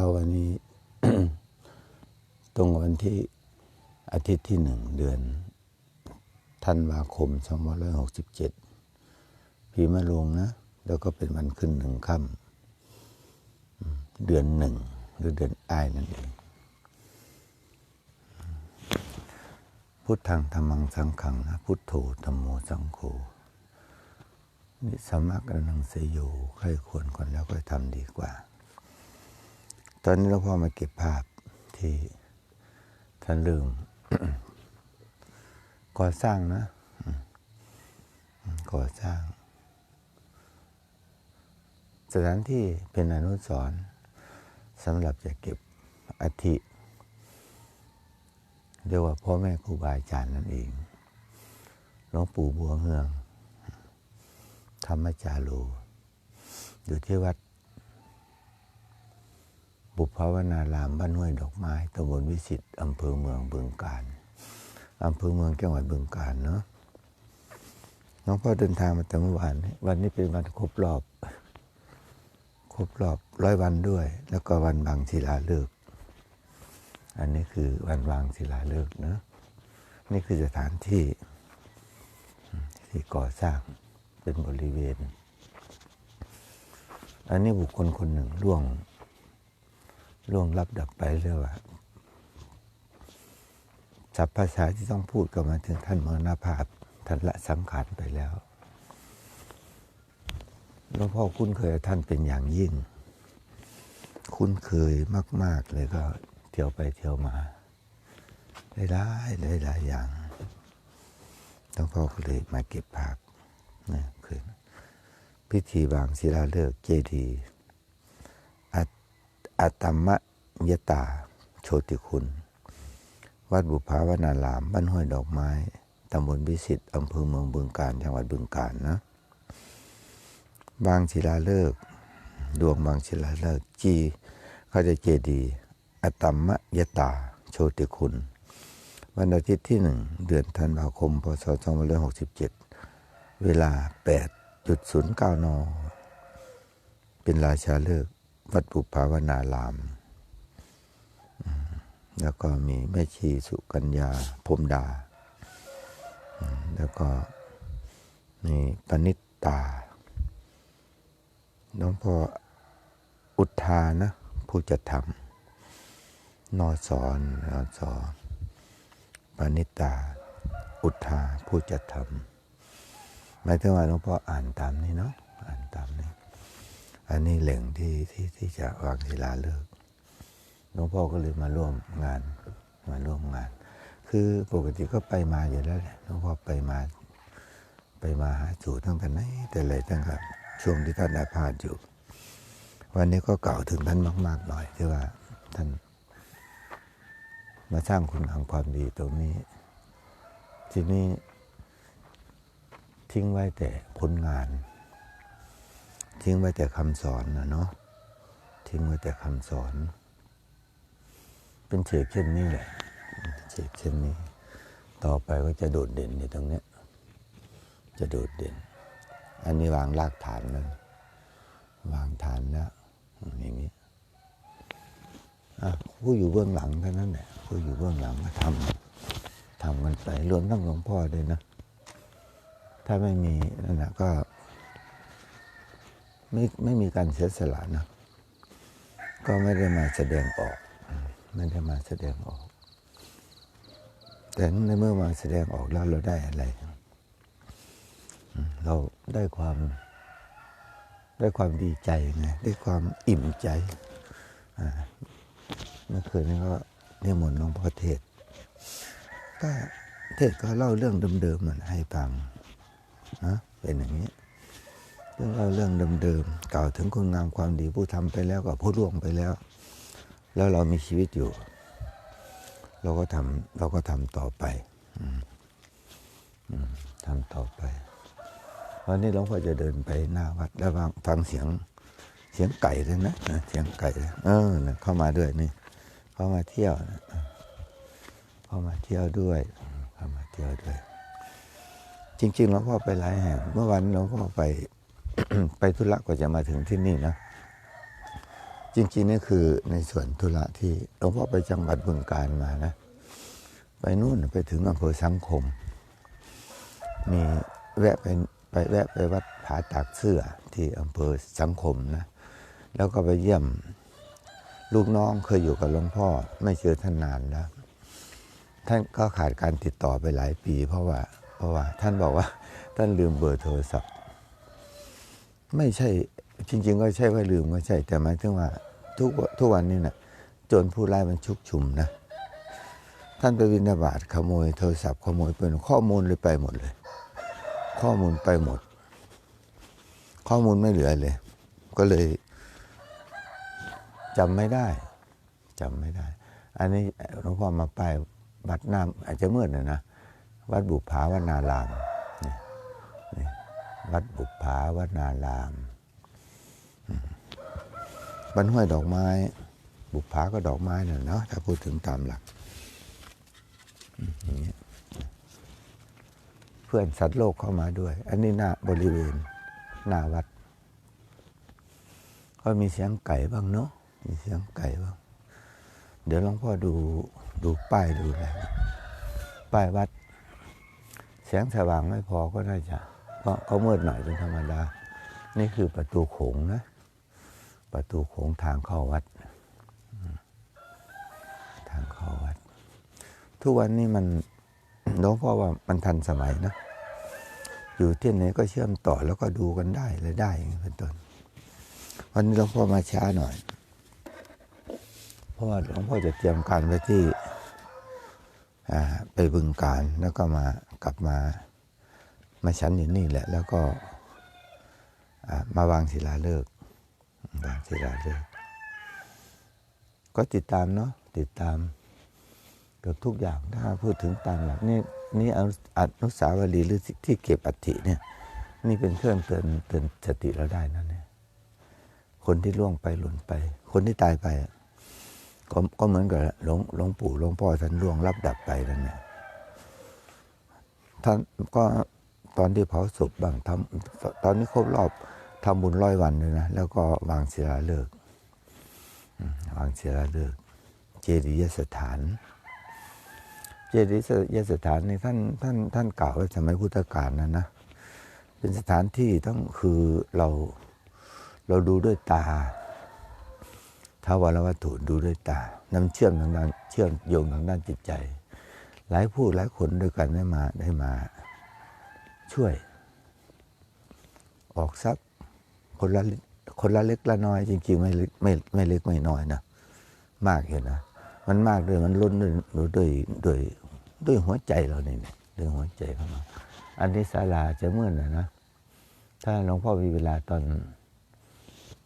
ช้าวันนี้ ตรงวันที่อาทิตย์ที่หนึ่งเดือนธันวาคมสองพันร้อยหกสิบเจ็ดปีมะโรงนะ แล้วก็เป็นวันขึ้นหนึ่งค่ำเดือนหนึ่งหรือเดือนอ้ายนั่นเอง พุทธังธรรมังสังขังนะ พุทโธธรรมโมสังโฆนี่สมักนังเสยโยใครควรคนแล้วก็ทำดีกว่า ตอนนี้หลวงพ่อมาเก็บภาพที่ท่านลืมก่อสร้างนะก่อสร้าง สถานที่เป็นอนุสรณ์สำหรับจะเก็บอธิเรียกว่าพ่อแม่ครูบาอาจารย์นั่นเองหลวงปู่บัวเฮือง ธรรมจาโรอยู่ที่วัด บุพภาวนารามบ้านห้วยดอกไม้ตำบลวิสิตอำเภอเมืองบึงกาฬอำเภอเมืองจังหวัดบึงกาฬเนาะหลวงพ่อเดินทางมาแต่เมื่อวาน วันนี้เป็นวันครบรอบ ครบรอบร้อยวันด้วย แล้วก็วันบางศิลาฤกษ์อันนี้คือวันวางศิลาฤกษ์นะนี่คือสถานที่ที่ก่อสร้างเป็นบริเวณ อันนี้บุคคลคนหนึ่งล่วง ล่วงรับดับไปเรียกว่าศัพภาษาที่ต้องพูดก็มาถึงท่านมรณภาพท่านละสังขารไปแล้วหลวงพ่อคุ้นเคยท่านเป็นอย่างยิ่ง คุ้นเคยมาก ๆ เลยก็เที่ยวไปเที่ยวมาได้หลายหลายหลายอย่างหลวงพ่อก็เลยมาเก็บภาพนะคือพิธีบางศิลาฤกษ์เจดีย์อัตอัตตมะ ยะตา โชติคุณ วัดบุพภาวนาราม บ้านห้วยดอกไม้ ตำบลวิสิตอำเภอเมืองบึงกาฬจังหวัดบึงกาฬนะ บางศิลาฤกษ์ดวงบางศิลาฤกษ์จีเขาจะเจดีย์อัตตมยตา โชติคุณ วันอาทิตย์ที่หนึ่งเดือนธันวาคม พศ 2567 เวลา 8.09 น เป็นราชาฤกษ์วัดปุภาวนาลาม แล้วก็มีแม่ชีสุกัญญาพรมดา แล้วก็มีปณิตตาน้องพ่ออุทานะ ผู้จะทำนอสอนนอสอปานิตา อุทาผู้จะทำหมายถึงว่าหลวงพ่ออ่านตามนี้เนาะอ่านตามนี้ อันนี้แหล่งที่ที่ที่จะวางศิลาฤกษ์ หลวงพ่อก็เลยมาร่วมงานมาร่วมงาน คือปกติก็ไปมาอยู่แล้วแหละหลวงพ่อไปมา ไปมาหาสู่ตั้งแต่ไหนแต่ไรตั้งแต่ช่วงที่ท่านอาพาธอยู่ วันนี้ก็เก่าถึงท่านมาก ๆ หน่อยที่ว่าท่านมาสร้างคุณงามความดีตรงนี้ ที่นี้ทิ้งไว้แต่ผลงาน ทิ้งไว้แต่คำสอนนะเนาะทิ้งไว้แต่คำสอน เป็นเฉกเช่นนี้แหละเฉกเช่นนี้ ต่อไปก็จะโดดเด่นในตรงเนี้ยจะโดดเด่น อันนี้วางรากฐานแล้ววางฐานแล้วอย่างนี้ผู้อยู่เบื้องหลังเท่านั้นแหละผู้อยู่เบื้องหลังก็ทำทำกันไปรวมทั้งหลวงพ่อด้วยนะ ถ้าไม่มีนั่นนะก็ ไม่ไม่มีการเสียสละนะ ก็ไม่ได้มาแสดงออก ม่ได้มาแสดงออก แต่ในเมื่อมาแสดงออกแล้วเราได้อะไร เราได้ความ ได้ความดีใจไงได้ความอิ่มใจเมื่อคืนนี้ก็นิมนต์หลวงพ่อเทศ ก็เทศก็เล่าเรื่องเดิมๆมันให้ฟังนะเป็นอย่างนี้เรื่องเล่าเรื่องเดิมๆกล่าวถึงคุณงามความดีผู้ทำไปแล้วกับผู้ล่วงไปแล้ว แล้วเรามีชีวิตอยู่ เราก็ทำเราก็ทำต่อไปทำต่อไปวันนี้หลวงพ่อจะเดินไปหน้าวัด แล้วฟังเสียงเสียงไก่เลยนะเสียงไก่เออเข้ามาด้วยนี่ เข้ามาเที่ยวนะเข้ามาเที่ยวด้วยเข้ามาเที่ยวด้วย จริงๆหลวงพ่อไปหลายแห่ง เมื่อวันหลวงพ่อไปไปธุระกว่าจะมาถึงที่นี่นะ จริงๆนี่คือในส่วนธุระที่หลวงพ่อไปจังหวัดบึงการมานะ ไปนู่นไปถึงอำเภอสังคม มีแวะไปไปแวะไปวัดผาตากเสื้อที่อำเภอสังคมนะ แล้วก็ไปเยี่ยมลูกน้องเคยอยู่กับหลวงพ่อ ไม่เจอท่านนานแล้ว ท่านก็ขาดการติดต่อไปหลายปี เพราะว่า เพราะว่าท่านบอกว่าท่านลืมเบอร์โทรศัพท์ ไม่ใช่ จริง ๆ ก็ใช่ว่าลืมก็ใช่แต่หมายถึงว่าทุกทุกวันนี้นะโจรผู้ร้ายมันชุกชุมนะ ท่านไปวินาบาตขโมยโทรศัพท์ขโมยเป็นข้อมูลเลยไปหมดเลย ข้อมูลไปหมด ข้อมูลไม่เหลือเลย ก็เลยจำไม่ได้จำไม่ได้ อันนี้หลวงพ่อมาไป้ายวัดน้ำอาจจะมืดหน่อยนะวัดบุพภาวนารามนี่วัดบุพภาวนารามอืม บ้านห้วยดอกไม้ บุพภาก็ดอกไม้น่ะเนาะถ้าพูดถึงตามหลักอย่างเงี้ยเพื่อนสัตว์โลกเข้ามาด้วย อันนี้หน้าบริเวณหน้าวัด ก็มีเสียงไก่บ้างเนาะมีเสียงไก่บ้าง เดี๋ยวหลวงพ่อดูดูป้ายดูอะไรป้ายวัดเสียงสว่างไม่พอก็น่าจะเพราะเขามืดหน่อยเป็นธรรมดา นี่คือประตูโขงนะ ประตูโขงทางเข้าวัด ทางเข้าวัด ทุกวันนี้มันหลวงพ่อว่ามันทันสมัยนะ อยู่ที่ไหนก็เชื่อมต่อแล้วก็ดูกันได้เลยได้เป็นต้น วันนี้หลวงพ่อมาช้าหน่อย เพราะว่าหลวงพ่อจะเตรียมการไว้ที่ไปบึงการแล้วก็มากลับมามาชั้นอยู่นี่แหละ แล้วก็มาวางศิลาฤกษ์ วางศิลาฤกษ์ก็ติดตามเนาะติดตามเกือบทุกอย่างถ้าพูดถึงตามหลักนี่นี่อนุอนุสาวรีย์หรือที่เก็บอัฐิเนี่ย นี่เป็นเครื่องเตือนเตือนสติเราได้นะเนี่ยคนที่ล่วงไปหล่นไป คนที่ตายไปก็ก็เหมือนกับหลวงหลวงปู่หลวงพ่อท่านล่วงรับดับไปนั่นแหละท่านก็ตอนที่เผาศพบางทำตอนนี้ครบรอบ ทำบุญร้อยวันเลยนะ แล้วก็วางศิลาฤกษ์วางศิลาฤกษ์เจดียสถาน เจดียสถานนี่ท่านท่านท่านกล่าวไว้สมัยพุทธกาลนะนะ เป็นสถานที่ต้องคือเราเราดูด้วยตาท้าวรวัตถุดูด้วยตาน้ำเชื่อมทางด้านเชื่อมโยงทางด้านจิตใจ หลายผู้หลายคนด้วยกันได้มาได้มา ช่วย ออกสัก คนละคนละเล็กละน้อย จริงๆไม่เล็กไม่ไม่เล็กไม่น้อยนะมากอยู่นะมันมากด้วยมันล้นด้วยด้วยด้วยด้วยหัวใจเราเนี่ยด้วยหัวใจของเราอันนี้ศาลาจะมืดนะนะ ถ้าหลวงพ่อมีเวลาตอน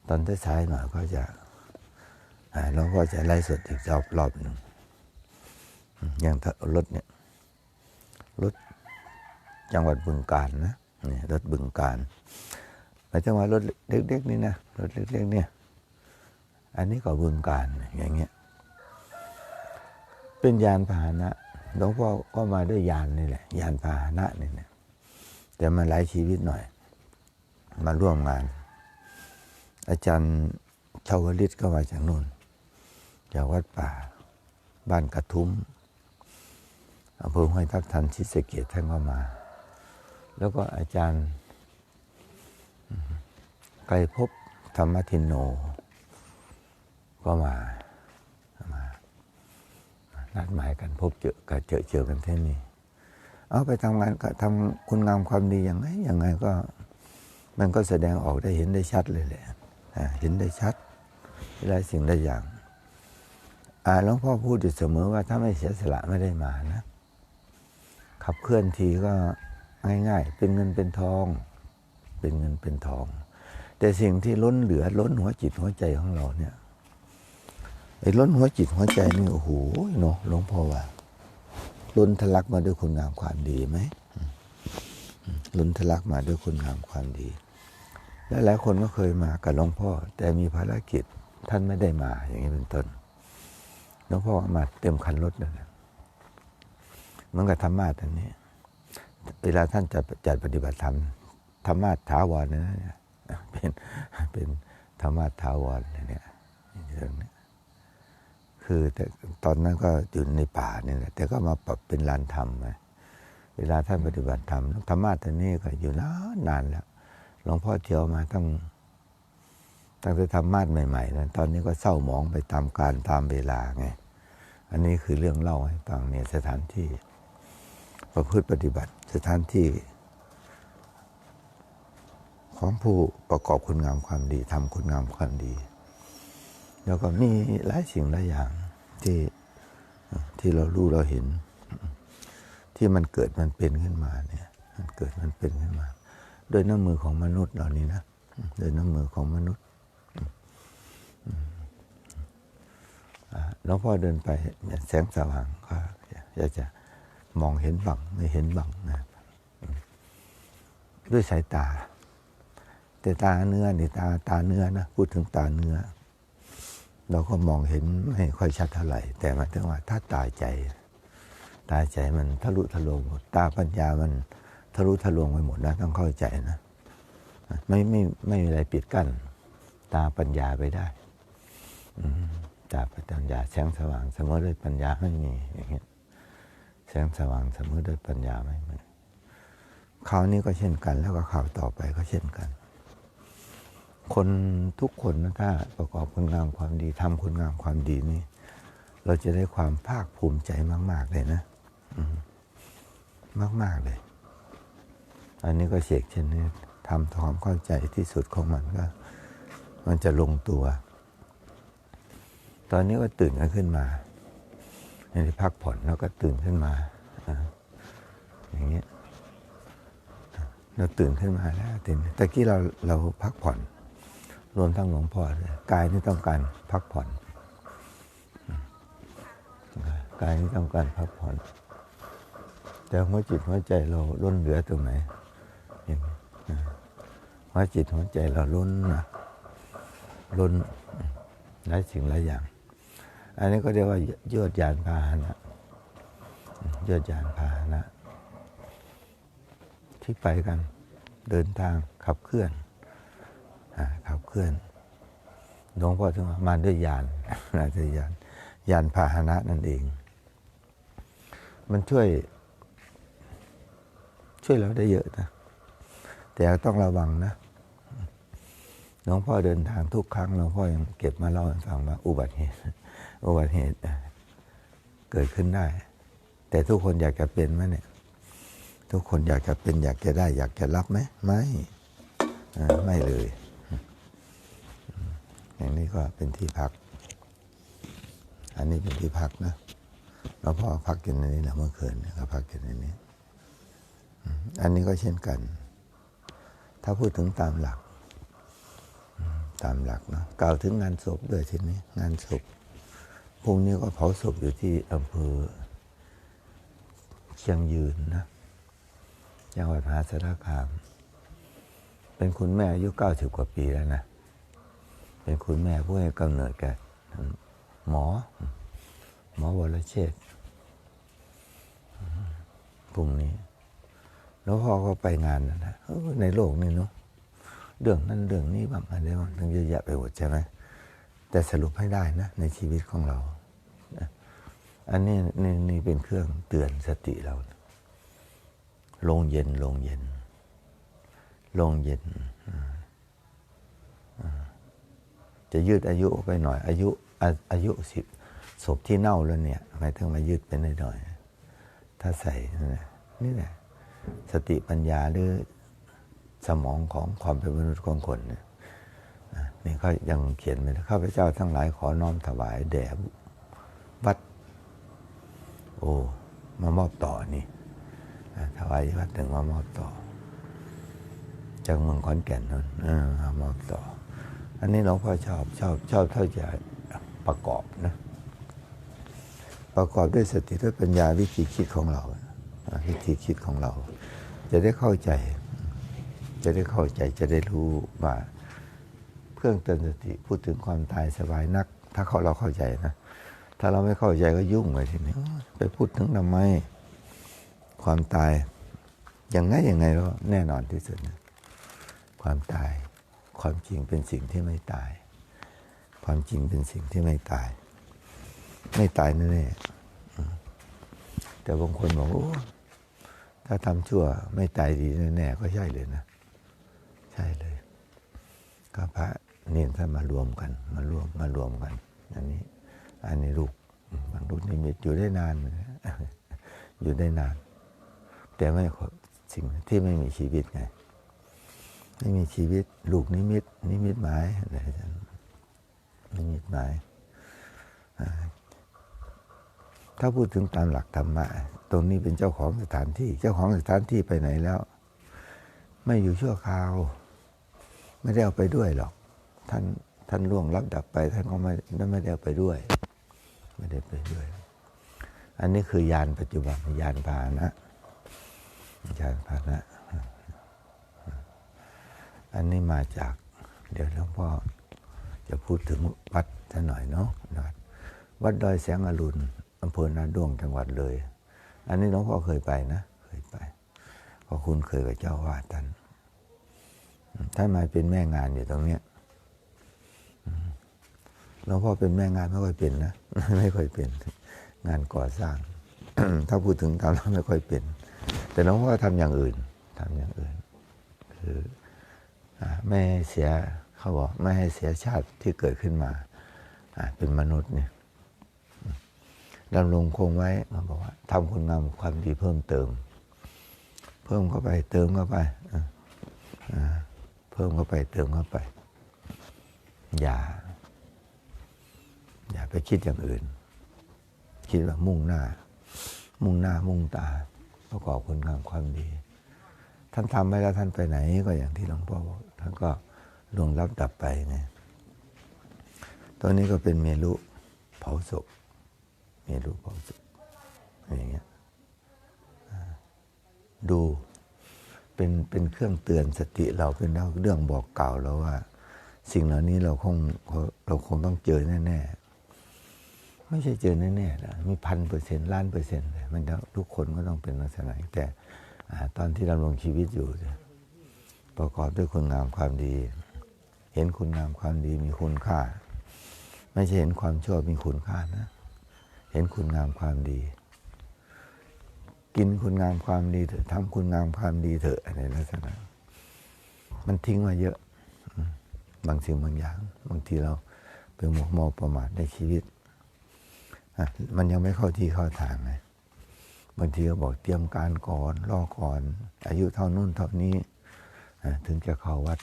ตอนท้ายๆหน่อยก็จะหลวงพ่อจะไล่สดอีกรอบรอบหนึ่งอย่างรถเนี่ยรถจังหวัดบึงการนะนี่รถบึงการ หมายถึงว่ารถเล็กๆนี่นะรถเล็กๆเนี่ยอันนี้ก็บึงการอย่างเงี้ยเป็นยานพาหนะหลวงพ่อก็มาด้วยยานนี่แหละ ยานพาหนะนี่แหละแต่มาหลายชีวิตหน่อย มาร่วมงาน อาจารย์ชาวลิตก็มาจากนู่นจากวัดป่า บ้านกระทุ้มอำเภอห้วยทับทันชิสะเกียรติท่านก็มา แล้วก็อาจารย์ ไกรภพธรรมทินโน ก็มามานัดหมายกันพบเจอกันเจอเจอกันที่นี่เอาไปทำงานก็ทำคุณงามความดีอย่างไงอย่างไงก็ มันก็แสดงออกได้เห็นได้ชัดเลยแหละเห็นได้ชัดหลายสิ่งหลายอย่างหลวงพ่อพูดอยู่เสมอว่าถ้าไม่เสียสละไม่ได้มานะขับเคลื่อนทีก็ง่าย ๆ เป็นเงินเป็นทอง เป็นเงินเป็นทอง แต่สิ่งที่ล้นเหลือล้นหัวจิตหัวใจของเราเนี่ยไอ้ล้นหัวจิตหัวใจนี่โอ้โหเนาะหลวงพ่อว่าล้นทะลักมาด้วยคุณงามความดีไหมล้นทะลักมาด้วยคุณงามความดีและหลายคนก็เคยมากับหลวงพ่อ แต่มีภารกิจท่านไม่ได้มา อย่างนี้เป็นต้นหลวงพ่อมาเต็มคันรถเลยนะเหมือนกับธรรมาสอันนี้ เวลาท่านจะจัดปฏิบัติธรรม ธรรมาสถาวรเนยนะเป็นเป็นธรรมาสถาวรเลยเนี่ยตรงนี้คือแต่ตอนนั้นก็อยู่ในป่าเนี่ยแต่ก็มาปรับเป็นลานธรรมเวลาท่านปฏิบัติธรรมธรรมะตอนนี้ก็อยู่นานนานแล้วหลวงพ่อเที่ยวมาตั้งตั้งแต่ธรรมะใหม่ๆนั้นตอนนี้ก็เศร้าหมองไปตามการตามเวลาไง อันนี้คือเรื่องเล่าให้ฟังเนี่ยสถานที่ประพฤติปฏิบัติสถานที่ ของผู้ประกอบคุณงามความดีทำคุณงามความดี แล้วก็มีหลายสิ่งหลายอย่างที่ที่เรารู้เราเห็น ที่มันเกิดมันเป็นขึ้นมาเนี่ยมันเกิดมันเป็นขึ้นมา โดยน้ำมือของมนุษย์เหล่านี้นะโดยน้ำมือของมนุษย์หลวงพ่อเดินไปแสงสว่างก็อยากจะมองเห็นบังไม่เห็นบังนะด้วยสายตา แต่ตาเนื้อนี่ตาตาเนื้อนะพูดถึงตาเนื้อ เราก็มองเห็นไม่ค่อยชัดเท่าไหร่ แต่หมายถึงว่าถ้าตาใจ ตาใจมันทะลุทะลวงหมดตาปัญญามันทะลุทะลวงไปหมดนะต้องเข้าใจนะไม่ไม่ไม่มีอะไรปิดกั้นตาปัญญาไปได้ตาปัญญาแสงสว่างเสมอด้วยปัญญาไม่มีอย่างเงี้ยแสงสว่างเสมอด้วยปัญญาไม่มีคราวนี้ก็เช่นกัน แล้วก็ข่าวต่อไปก็เช่นกัน คนทุกคนนะถ้าประกอบคุณงามความดีทำคุณงามความดีนี่ เราจะได้ความภาคภูมิใจมาก ๆ เลยนะมากมากๆเลย อันนี้ก็เสกเช่นนี้ทำความเข้าใจที่สุดของมันก็ มันจะลงตัว ตอนนี้ก็ตื่นกันขึ้นมาในที่พักผ่อนแล้วก็ตื่นขึ้นมาอ่าอย่างเงี้ยเราตื่นขึ้นมาแล้วตื่นตะกี้เราเราพักผ่อน รวมทั้งหลวงพ่อด้วยกายนี่ต้องการพักผ่อนกายนี่ต้องการพักผ่อน แต่หัวจิตหัวใจเราล้นเหลือตรงไหนหัวจิตหัวใจเราล้นนะล้นหลายสิ่งหลายอย่าง อันนี้ก็เรียกว่ายวดยานพาหนะยวดยานพาหนะ ที่ไปกันเดินทางขับเคลื่อน ขับเคลื่อนหลวงพ่อถึงมาด้วยยานมาด้วยยานยานพาหนะนั่นเอง มันช่วย ช่วยเราได้เยอะนะ แต่ต้องระวังนะหลวงพ่อเดินทางทุกครั้งหลวงพ่อยังเก็บมาเล่าให้ฟังว่าอุบัติเหตุอุบัติเหตุเกิดขึ้นได้ แต่ทุกคนอยากจะเป็นไหมเนี่ย ทุกคนอยากจะเป็นอยากจะได้ อยากจะรับไหมไม่ไม่เลย อย่างนี้ก็เป็นที่พัก อันนี้เป็นที่พักนะหลวพ่อพักอยู่ในนี้แหละเมื่อคืนเนี่ยก็พักอยู่ในนี้ อันนี้ก็เช่นกัน ถ้าพูดถึงตามหลัก ตามหลักนะกล่าวถึงงานศพด้วยทีนี้ งานศพพรุ่งนี้ก็เผาศพอยู่ที่อำเภอเชียงยืนนะจังหวัดมหาสารคาม เป็นคุณแม่อายุเก้าสิบกว่าปีแล้วนะ เป็นคุณแม่ผู้ให้กำเนิดแก่หมอ หมอวรเชษพรุ่งนี้ แล้วพ่อก็ไปงานนะนะในโลกนี่เนาะเรื่องนั้นเรื่องนี้บ้างอะไรบ้างทั้งเยอะแยะไปหมดใช่ไหมแต่สรุปให้ได้นะในชีวิตของเรา อันนี้นี่นี่เป็นเครื่องเตือนสติเรา ลงเย็นลงเย็น ลงเย็น จะยืดอายุไปหน่อย อายุอาอายุสิบศพที่เน่าแล้วเนี่ยหมายถึงมายืดไปหน่อยๆถ้าใส่นี่แหละสติปัญญาหรือสมองของความเป็นมนุษย์ของคนเนี่ยนี่เขายังเขียนไว้นะข้าพเจ้าทั้งหลายขอน้อมถวายแด่วัด โอ้มามอบต่อนี่ถวายวัดหนึ่งมามอบต่อจากเมืองขอนแก่นนั่นเออมามอบต่อ อันนี้หลวงพ่อชอบชอบชอบเท่าจะประกอบนะ ประกอบด้วยสติด้วยปัญญาวิธีคิดของเรา วิธีคิดของเรา จะได้เข้าใจ จะได้เข้าใจจะได้รู้ว่าเครื่องเตือนสติพูดถึงความตายสบายนัก ถ้าเขาเราเข้าใจนะ ถ้าเราไม่เข้าใจก็ยุ่งเลยทีนี้ไปพูดถึงทำไมความตายอยังไงยังไงก็แน่นอนที่สุดนะความตาย ความจริงเป็นสิ่งที่ไม่ตาย ความจริงเป็นสิ่งที่ไม่ตาย ไม่ตายแน่ๆแต่บางคนบอกโอ้ถ้าทำชั่วไม่ตายดีแน่ๆก็ใช่เลยนะ ใช่เลยก็พระเนนท่านมารวมกัน มารวมมารวมกัน อันนี้ อันนี้ลูกบรรลุนิมิตอยู่ได้นานอยู่ได้นาน แต่ไม่สิ่งที่ไม่มีชีวิตไง ไม่มีชีวิต ลูกนิมิต นิมิตหมายอะไรนนิมิตหมาย ถ้าพูดถึงตามหลักธรรมะ ตรงนี้เป็นเจ้าของสถานที่ เจ้าของสถานที่ไปไหนแล้ว ไม่อยู่ชั่วคราว ไม่ได้เอาไปด้วยหรอก ท่านท่านล่วงรับดับไป ท่านก็ไม่ไม่ได้เอาไปด้วย ไม่ได้ไปด้วย อันนี้คือยานปัจจุบันยานพาหนะยานพาหนะ อันนี้มาจาก เดี๋ยวหลวงพ่อจะพูดถึงวัดซะหน่อยเนาะวัดวัดดอยแสงอรุณอำเภอนาด้วงจังหวัดเลย อันนี้หลวงพ่อเคยไปนะ เคยไปเพราะคุณเคยกับเจ้าวาดท่านท่านมาเป็นแม่งานอยู่ตรงเนี้ยหลวงพ่อเป็นแม่งานไม่ค่อยเป็นนะไม่ค่อยเป็น งานก่อสร้าง ถ้าพูดถึงตามแล้วไม่ค่อยเป็น แต่หลวงพ่อทำอย่างอื่นทำอย่างอื่น คือ ไม่ให้เสียเขาบอกไม่ให้เสียชาติที่เกิดขึ้นมาเป็นมนุษย์เนี่ยดำรงคงไว้เขาบอกว่าทำคุณงามความดีเพิ่มเติม เพิ่มเข้าไปเติมเข้าไปเพิ่มเข้าไปเติมเข้าไป อย่า อย่าไปคิดอย่างอื่น คิดว่ามุ่งหน้า มุ่งหน้ามุ่งตา ประกอบคุณงามความดี ท่านทำไม่แล้วท่านไปไหนก็อย่างที่หลวงพ่อบอก ท่านก็ลงรับดับไปไงตัวนี้ก็เป็นเมลุเผาศพ เมลุเผาศพอย่างเงี้ยดูเป็นเป็นเครื่องเตือนสติเราเป็นเรื่องบอกกล่าวเราว่า สิ่งเหล่านี้เราคงเราคงต้องเจอแน่ๆไม่ใช่เจอแน่ๆนะมีพันเปอร์เซ็นต์ล้านเปอร์เซ็นต์เลยมันทุกคนก็ต้องเป็นลักษณะนี้แต่ตอนที่ดำรงชีวิตอยู่เนี่ย ประกอบด้วยคุณงามความดี เห็นคุณงามความดีมีคุณค่า ไม่ใช่เห็นความชั่วมีคุณค่านะ เห็นคุณงามความดี กินคุณงามความดีเถอะทำคุณงามความดีเถอะอะไรลักษณะมันทิ้งมาเยอะ บางสิ่งบางอย่าง บางทีเราเป็นหมกมอประมาทในชีวิตมันยังไม่เข้าที่เข้าทางไงบางทีก็บอกเตรียมการก่อนรอก่อน อายุเท่านู้นเท่านี้ ถึงจะเข้าวัด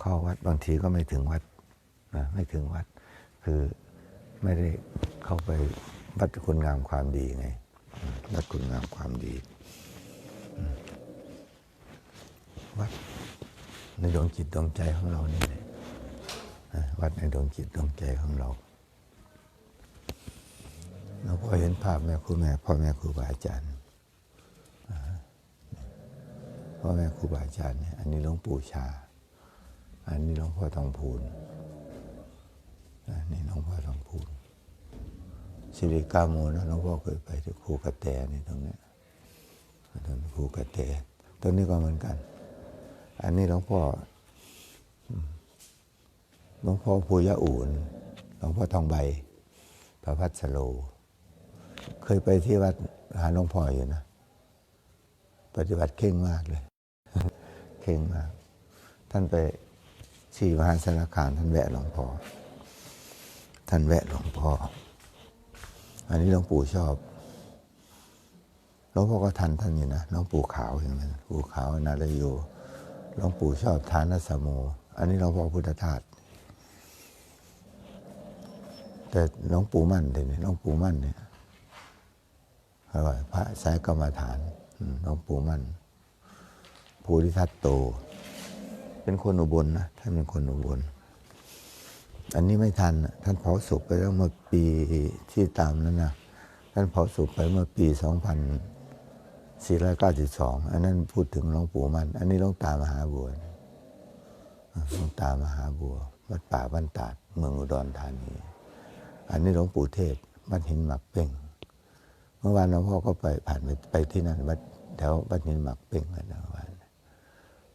เข้าวัดบางทีก็ไม่ถึงวัดไม่ถึงวัด คือไม่ได้เข้าไปวัดคุณงามความดีไงวัดคุณงามความดีวัดในดวงจิตดวงใจของเรานี่แหละวัดในดวงจิตดวงใจของเราเราพอเห็นภาพแม่ครูแม่พ่อแม่ครูบาอาจารย์อ่าพ่ อแม่ครูบาอาจารย์เนี่ยอันนี้หลวงปู่ชา อันนี้หลวงพ่อทองพูนอันนี้หลวงพ่อทองพูนสิริกาโมนะหลวงพ่อเคยไปที่ครูกระแตนี่ตรงเนี้ยตรงครูกระแตตรงนี้ก็เหมือนกัน อันนี้หลวงพ่อหลวงพ่อภูยะอุ่นหลวงพ่อทองใบพระพัสโล เคยไปที่วัดหาหลวงพ่ออยู่นะ ปฏิบัติเข่งมากเลย เข่งมากท่านไปสี่มหาสารคามท่านแวะหลวงพ่อ ท่านแวะหลวงพ่อ อันนี้หลวงปู่ชอบ หลวงพ่อก็ทันท่านอยู่นะหลวงปู่ขาวอย่างนั้นปู่ขาวนาลโยหลวงปู่ชอบทานสโมอันนี้หลวงพ่อพุทธทาสแต่หลวงปู่มั่นเลยเนี่ยหลวงปู่มั่นเนี่ยอร่อยพระสายกรรมฐานหลวงปู่มั่น ภูริทัตโต เป็นคนอุบลนะท่านเป็นคนอุบล อันนี้ไม่ทันท่านเผาศพไปแล้วเมื่อปีที่ตามนั้นนะท่านเผาศพไปเมื่อปีสองพันสี่ร้อยเก้าสิบสองอันนั้นพูดถึงหลวงปู่มัน อันนี้หลวงตามหาบัวหลวงตามหาบัววัดป่าบ้านตาดเมืองอุดรธานี อันนี้หลวงปู่เทศบ้านหินหมักเป่ง เมื่อวานหลวงพ่อก็ไปผ่านไปไปที่นั่นวัดแถวบ้านหินหมักเป่งกันเมื่อวาน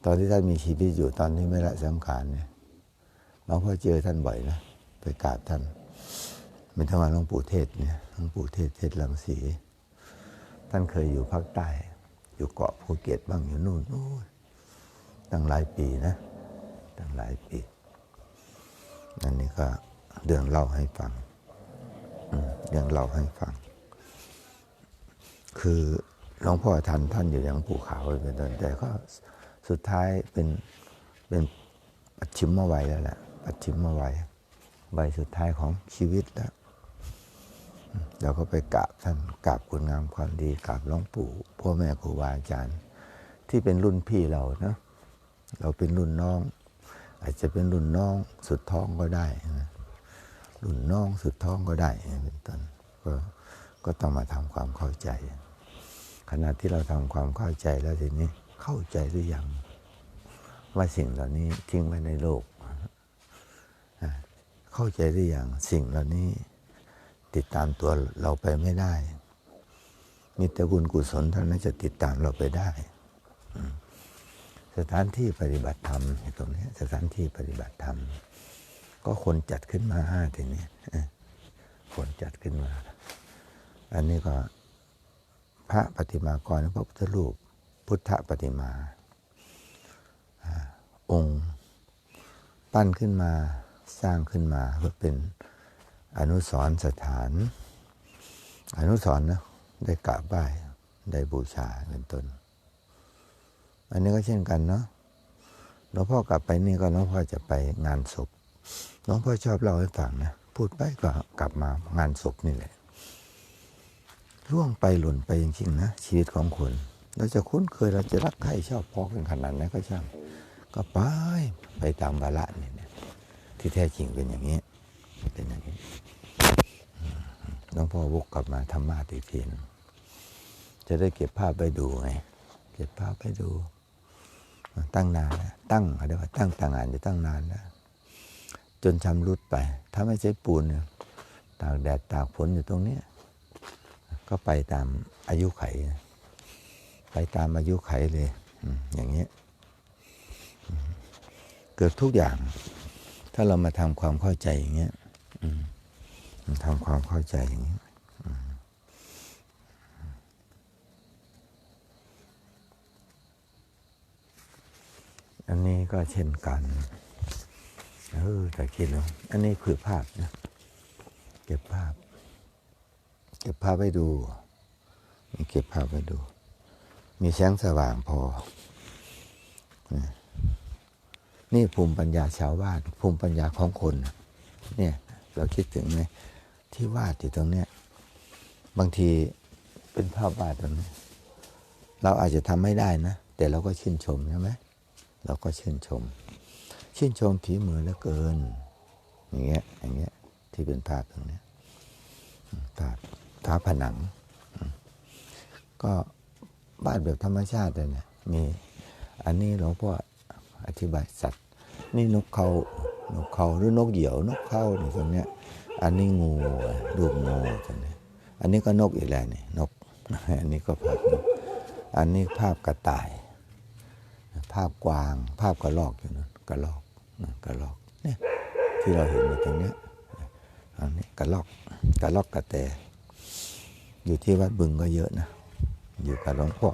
ตอนที่ท่านมีชีวิตอยู่ตอนที่ไม่ละสังขารเนี่ยหลวงพ่อเจอท่านบ่อยนะไปกราบท่านเป็นธรรมาหลวงปู่เทศเนี่ยหลวงปู่เทศเทศลังสี ท่านเคยอยู่ภาคใต้ อยู่เกาะภูเก็ตบ้างอยู่นู่นโอ้ยตั้งหลายปีนะตั้งหลายปีอันนี้ก็เรื่องเล่าให้ฟังเรื่องเล่าให้ฟัง คือหลวงพ่อทันท่านอยู่อย่างภูเขาเป็นต้นแต่ก็ สุดท้ายเป็นเป็นปัจฉิมวัยแล้วแหละปัจฉิมวัยวัยสุดท้ายของชีวิตแล้วเราก็ไปกราบท่านกราบคุณงามความดีกราบหลวงปู่พ่อแม่ครูบาอาจารย์ ที่เป็นรุ่นพี่เราเนาะเราเป็นรุ่นน้อง อาจจะเป็นรุ่นน้องสุดท้องก็ได้นะรุ่นน้องสุดท้องก็ได้เป็นต้นก็ก็ต้องมาทำความเข้าใจ ขณะที่เราทำความเข้าใจแล้วทีนี้ เข้าใจหรือยัง ว่าสิ่งเหล่านี้ทิ้งไว้ในโลก เข้าใจหรือยังสิ่งเหล่านี้ติดตามตัวเราไปไม่ได้ มีแต่บุญกุศลเท่านั้นจะติดตามเราไปได้ สถานที่ปฏิบัติธรรมตรงนี้สถานที่ปฏิบัติธรรม ก็คนจัดขึ้นมาทีนี้คนจัดขึ้นมา อันนี้ก็พระปฏิมากรพระพุทธรูป พุทธปฏิมา องค์ปั้นขึ้นมาสร้างขึ้นมาเพื่อเป็นอนุสรณ์สถาน อนุสรณ์นะได้กราบไหว้ได้บูชาเป็นต้น อันนี้ก็เช่นกันเนาะหลวงพ่อกลับไปนี่ก็หลวงพ่อจะไปงานศพหลวงพ่อชอบเล่าให้ฟังนะพูดไปก็กลับมางานศพนี่แหละล่วงไปหล่นไปจริงๆนะชีวิตของคน เราจะคุ้นเคยเราจะรักใครชอบพอกันขนาดไหนก็ช่าง ก็ไปไปตามบาละนี่นะที่แท้จริงเป็นอย่างนี้ เป็นอย่างนี้อืมหลวงพ่อวกกลับมาธรรมะอีกทีนจะได้เก็บภาพไปดูไงเก็บภาพไปดู ตั้งนานแล้วตั้งเรียกว่าตั้งต่างงานอยู่ตั้งนานแล้วจนชำรุดไป ถ้าไม่ใช่ปูนตากแดดตากฝนอยู่ตรงเนี้ก็ไปตามอายุไข ไปตามอายุไขเลยอย่างเงี้ยอืมเกิดทุกอย่าง ถ้าเรามาทำความเข้าใจอย่างเงี้ยทำความเข้าใจอย่างเงี้ยอันนี้ก็เช่นกัน เออแต่คิดแล้ว อันนี้คือภาพนะเก็บภาพ เก็บภาพไว้ดู เก็บภาพไว้ดู มีแสงสว่างพอ นี่ภูมิปัญญาชาวบ้านภูมิปัญญาของคน เนี่ย เราคิดถึงไหมที่วาดอยู่ตรงเนี้ยบางทีเป็นภาพวาดตรงนี้เราอาจจะทำไม่ได้นะ แต่เราก็ชื่นชมใช่ไหมเราก็ชื่นชม ชื่นชมฝีมือเหลือเกิน อย่างเงี้ยอย่างเงี้ยที่เป็นภาพตรงเนี้ยภาพฝาผนัง ก็ บ้านแบบธรรมชาติเลยเนี่ยมีอันนี้หลวงพ่ออธิบายสัตว์ นี่นกเขานกเขาหรือนกเหยี่ยวนกเขานี่ตรงเนี้ย อันนี้งูรูงูตรงนี้อันนี้ก็นกอีกแล้วนี่นก อันนี้ก็ภาพนกอันนี้ภาพกระต่าย ภาพกวาง ภาพกระรอกอยู่นั้นกระรอกกระรอกเนี่ยที่เราเห็นอยู่ตรงเนี้ยอันนี้กระรอกกระรอกกระแต อยู่ที่วัดบึงก็เยอะนะ อยู่กับหลวงพ่อ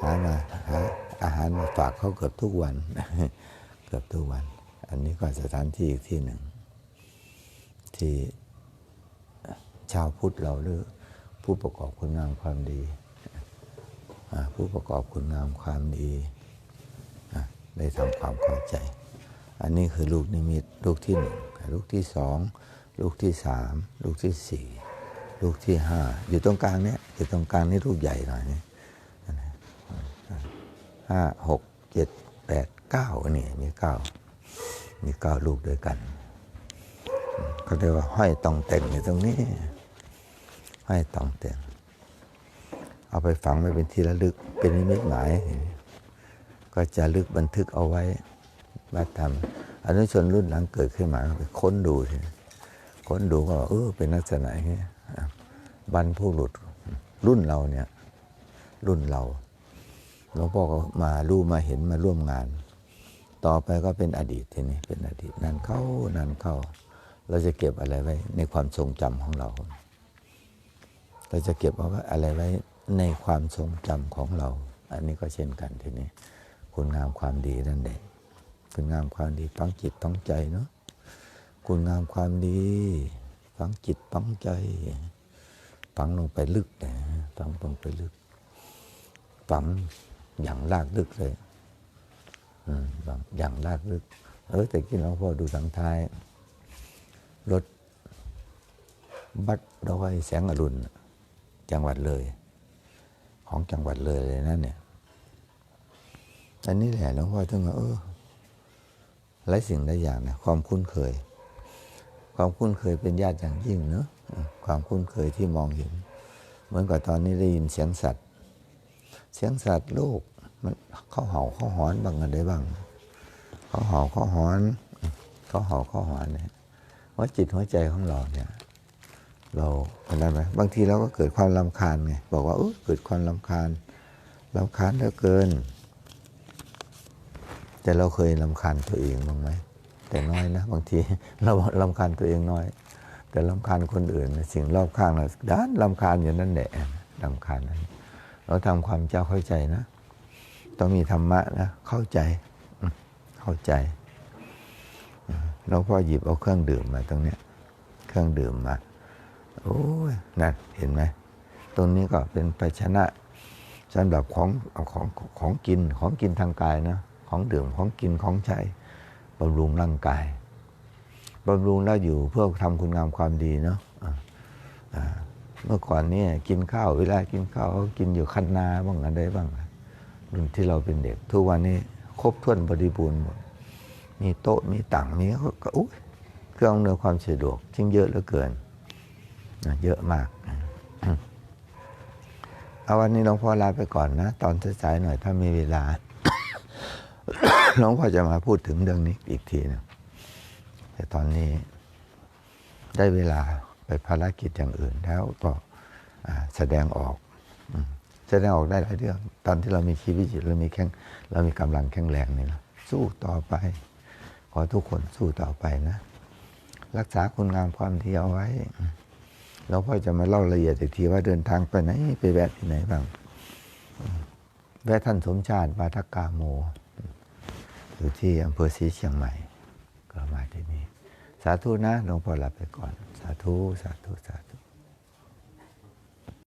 หามาหาอาหารมาฝากเขาเกือบทุกวัน เกือบทุกวัน อันนี้ก็สถานที่อีกที่หนึ่ง ที่ชาวพุทธเราหรือผู้ประกอบคุณงามความดี ผู้ประกอบคุณงามความดีได้ทำความเข้าใจ อันนี้คือลูกนิมิตลูกที่หนึ่งลูกที่สองลูกที่สามลูกที่สี่ ลูกที่ห้าอยู่ตรงกลางเนี้ยอยู่ตรงกลางนี่ลูกใหญ่หน่อยนี่ห้าหกเจ็ดแปดเก้าอันนี้มีเก้ามีเก้าลูกด้วยกันอืมเขาเรียกว่าห้อยตองเต่งอยู่ตรงนี้ ห้อยตองเต่งเอาไปฝังไว้เป็นที่ระลึกเป็นนิมิตหมาย ก็จะลึกบันทึกเอาไว้ว่าทำอนุชนรุ่นหลังเกิดขึ้นมาไปค้นดูทีค้นดูก็เออเป็นลักษณะอย่างนี้ บรรพบุรุษรุ่นเราเนี่ย รุ่นเราหลวงพ่อก็มารู้มาเห็นมาร่วมงาน ต่อไปก็เป็นอดีตทีนี้เป็นอดีตนั่นเข้านั่นเข้า เราจะเก็บอะไรไว้ ในความทรงจำของเรา เราจะเก็บเอาอะไรไว้ในความทรงจำของเรา อันนี้ก็เช่นกันทีนี้ คุณงามความดีนั่นเองคุณงามความดีต้องจิตต้องใจเนาะคุณงามความดีฝังจิตฝังใจ ฝังลงไปลึกนะฝังลงไปลึก ฝังอย่างลากลึกเลยอืมฝังอย่างลากลึก เออแต่กี้หลวงพ่อดูทางท้าย รถบัดดอยแสงอรุณ จังหวัดเลย ของจังหวัดเลยเลยนั่นเนี่ยอันนี้แหละหลวงพ่อถึงว่าเออหลายสิ่งหลายอย่างนะความคุ้นเคย ความคุ้นเคยเป็นญาติอย่างยิ่งเนอะ ความคุ้นเคยที่มองเห็น เหมือนกับตอนนี้ได้ยินเสียงสัตว์ เสียงสัตว์โลกมันเขาเห่าเขาหอนบ้างอะไรบ้างเขาเห่าเขาหอนเขาเห่าเขาหอนเนี่ยว่าจิตหัวใจของเราเนี่ย เราเป็นอะไรไหมบางทีเราก็เกิดความลำคาญไงบอกว่าเออเกิดความลำคาญลำคาญเหลือเกิน แต่เราเคยลำคาญตัวเองบ้างไหมแต่น้อยนะ บางทีเราลำคาญตัวเองน้อย แต่ลำคาญคนอื่น สิ่งรอบข้างเราด้านลำคาญอยู่นั่นแหละลำคาญนั้น เราทำความเจ้าเข้าใจนะ ต้องมีธรรมะนะ เข้าใจเข้าใจอืมหลวพ่อหยิบเอาเครื่องดื่มมาตรงเนี้ย เครื่องดื่มมา โอ้ยนั่นเห็นไหมตรงนี้ก็เป็นภาชนะสำหรับของเอาของของกินของกินทางกายนะ ของดื่มของกินของใช้บำรุงร่างกาย บำรุงแล้วอยู่เพื่อทำคุณงามความดีเนาะเมื่อก่อนนี่กินข้าวเวลากินข้าวกินอยู่คันนาบ้างอะไรบ้างรุ่นที่เราเป็นเด็ก ทุกวันนี้ครบถ้วนบริบูรณ์หมด มีโต๊ะมีต่างมีก็ก็อุ๊ยเครื่องอำนวยความสะดวกทิ้งเยอะเหลือเกิน เยอะมากเอาวันนี้หลวงพ่อลาไปก่อนนะ ตอนสายๆหน่อยถ้ามีเวลาหลวงพ่อจะมาพูดถึงเรื่องนี้อีกทีนึง แต่ตอนนี้ได้เวลาไปภารกิจอย่างอื่นแล้วก็อ่าแสดงออก แสดงออกได้หลายเรื่อง ตอนที่เรามีชีวิตอยู่เรามีแข็งเรามีกำลังแข็งแรงนี่นะสู้ต่อไป ขอทุกคนสู้ต่อไปนะ รักษาคุณงามความดีเอาไว้เราพ่อจะมาเล่ารายละเอียดอีกทีว่าเดินทางไปไหน ไปแวะที่ไหนบ้าง แวะท่านสมชาติบาทกาโม อยู่ที่อำเภอศรีเชียงใหม่ ก็มาที่นี่ สาธุนะหลวงพ่อหลับไปก่อน สาธุ สาธุ สาธุ